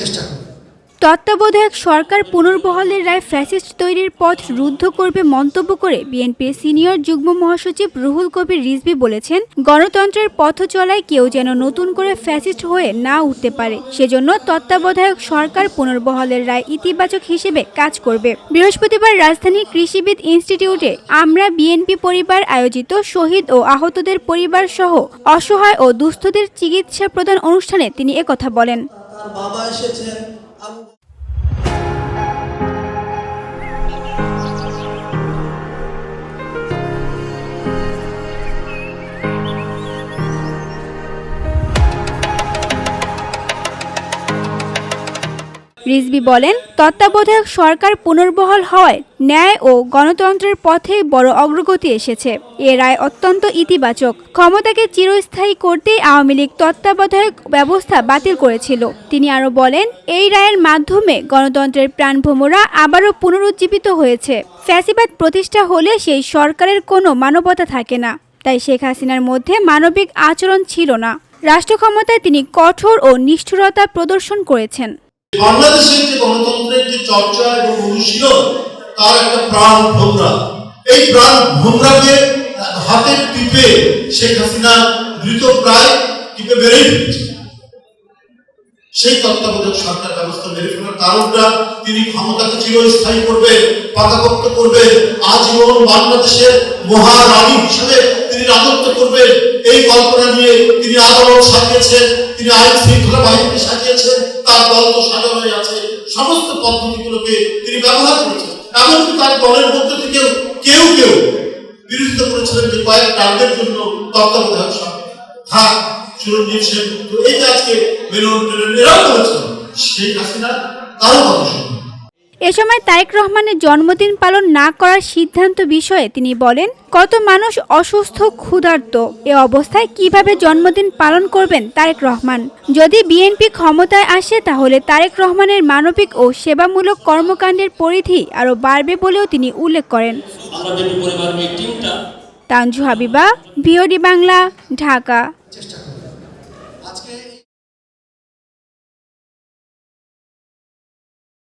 চেষ্টা করব তত্ত্বাবধায়ক সরকার পুনর্বহালের রায় ফ্যাসিস্ট তৈরির পথ রুদ্ধ করবে মন্তব্য করে বিএনপির সিনিয়র যুগ্ম মহাসচিব রুহুল কবির রিজভি বলেছেন, গণতন্ত্রের পথ চলায় কেউ যেন নতুন করে ফ্যাসিস্ট হয়ে না উঠতে পারে। সেজন্য তত্ত্বাবধায়ক সরকার পুনর্বহালের রায় ইতিবাচক হিসেবে কাজ করবে। বৃহস্পতিবার রাজধানীর কৃষিবিদ ইনস্টিটিউটে আমরা বিএনপি পরিবার আয়োজিত শহীদ ও আহতদের পরিবার সহ অসহায় ও দুস্থদের চিকিৎসা প্রদান অনুষ্ঠানে তিনি একথা বলেন। তার বাবা এসেছেন আবু রিজবি বলেন, তত্ত্বাবধায়ক সরকার পুনর্বহাল হওয়ায় ন্যায় ও গণতন্ত্রের পথে বড় অগ্রগতি এসেছে। এ রায় অত্যন্ত ইতিবাচক। ক্ষমতাকে চিরস্থায়ী করতেই আওয়ামী লীগ তত্ত্বাবধায়ক ব্যবস্থা বাতিল করেছিল। তিনি আরও বলেন, এই রায়ের মাধ্যমে গণতন্ত্রের প্রাণভোমরা আবারও পুনরুজ্জীবিত হয়েছে। ফ্যাসিবাদ প্রতিষ্ঠা হলে সেই সরকারের কোনো মানবতা থাকে না। তাই শেখ হাসিনার মধ্যে মানবিক আচরণ ছিল না। রাষ্ট্র ক্ষমতায় তিনি কঠোর ও নিষ্ঠুরতা প্রদর্শন করেছেন। বাংলাদেশের যে গণতন্ত্রের যে চর্চা এবং অনুশীলন, তার একটা প্রাণ ভোমরা। এই প্রাণ ভোমরাকে হাতে টিপে শেখ হাসিনা দ্রুত প্রায় টিপে বেড়েই ফেলেছে। সেই তত্ত্বাবধায়ক সরকার ব্যবস্থা মেরে ফেলার কারণটা তিনি ক্ষমতাকে চিরস্থায়ী করবে পাকাপোক্ত করবে আজীবন বাংলাদেশের মহারানী হিসেবে তিনি রাজত্ব করবেন। এই কল্পনা নিয়ে তিনি আদালত সাজিয়েছেন, তিনি আইন শৃঙ্খলা বাহিনীকে সাজিয়েছেন তার দল হয়ে আছে সমস্ত পদ্ধতিগুলোকে তিনি ব্যবহার করেছেন। এমনকি তার দলের মধ্যে থেকেও কেউ কেউ বিরোধিতা করেছিলেন যে কয়েক টার্গের জন্য তত্ত্বাবধায়ক সরকার থাক চিরঞ্জিত সেন এই যে আজকে মেনন এরাও করেছেন সেই হাসিনা তারও কথা শুনুন। এ সময় তারেক রহমানের জন্মদিন পালন না করার সিদ্ধান্ত বিষয়ে তিনি বলেন কত মানুষ অসুস্থ ক্ষুধার্ত এ অবস্থায় কীভাবে জন্মদিন পালন করবেন তারেক রহমান? যদি বিএনপি ক্ষমতায় আসে তাহলে তারেক রহমানের মানবিক ও সেবামূলক কর্মকাণ্ডের পরিধি আরও বাড়বে বলেও তিনি উল্লেখ করেন। তানজু হাবিবা ভিওডি বাংলা ঢাকা।